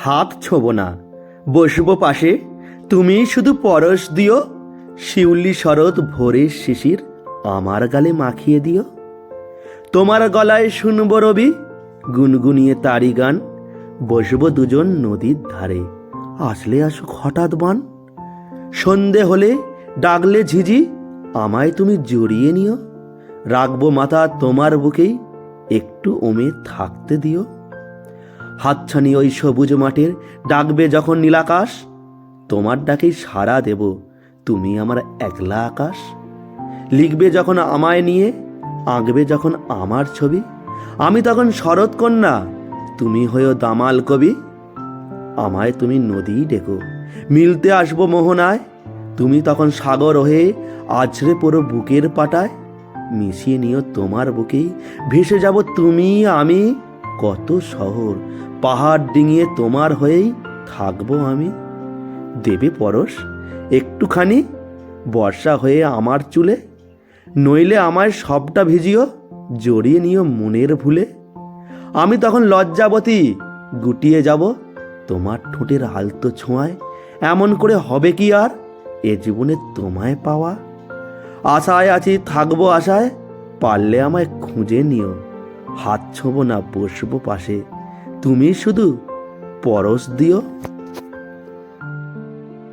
হাত ছোবো না। বসব পাশে। তুমি শুধু পরশ দিও। শিউলি শরৎ ভোরের শিশির আমার গালে মাখিয়ে দিও। তোমার গলায় শুনব রবি, গুনগুনিয়ে তারি গান। বসবো দুজন নদীর ধারে। আসলে আসুক হঠাৎ বান। সন্ধে হলে ডাকলে ঝিঝি, আমায় তুমি জড়িয়ে নিও। রাখব মাথা তোমার বুকেই, একটু ওমে থাকতে দিও। হাতছানি ওই সবুজ মাঠের ডাকবে যখন নীলাকাশ তোমার ডাকেই সাড়া দেব, তুমি আমার একলা আকাশ? লিখবে যখন আমায় নিয়ে, আঁকবে যখন আমার ছবি? আমি তখন শরৎ কন্যা, তুমি হয়েও দামাল কবি? আমায় তুমি নদী ডেকো, মিলতে আসব মোহনায়? তুমি তখন সাগর হয়ে আছড়ে পড়ো বুকের পাটায়? মিশিয়ে নিও তোমার বুকেই, ভেসে যাব তুমি, আমি? কত শহর? পাহাড় ডিঙিয়ে তোমার হয়েই থাকব আমি। দেবে পরশ, একটুখানি বর্ষা হয়ে আমার চুলে, নইলে আমায় সবটা ভিজিও, জড়িয়ে নিও মনের ভুলে। আমি তখন লজ্জাবতী, গুটিয়ে যাব তোমার ঠোঁটের আলতো ছোঁয়ায়। এমন করে হবে কি আর? এ জীবনে তোমায় পাওয়া। আশায় আছি, থাকব আশায়, পারলে আমায় খুঁজে নিও। হাত ছোবো না বসবো পাশে। তুমি শুধু পরশ দিও।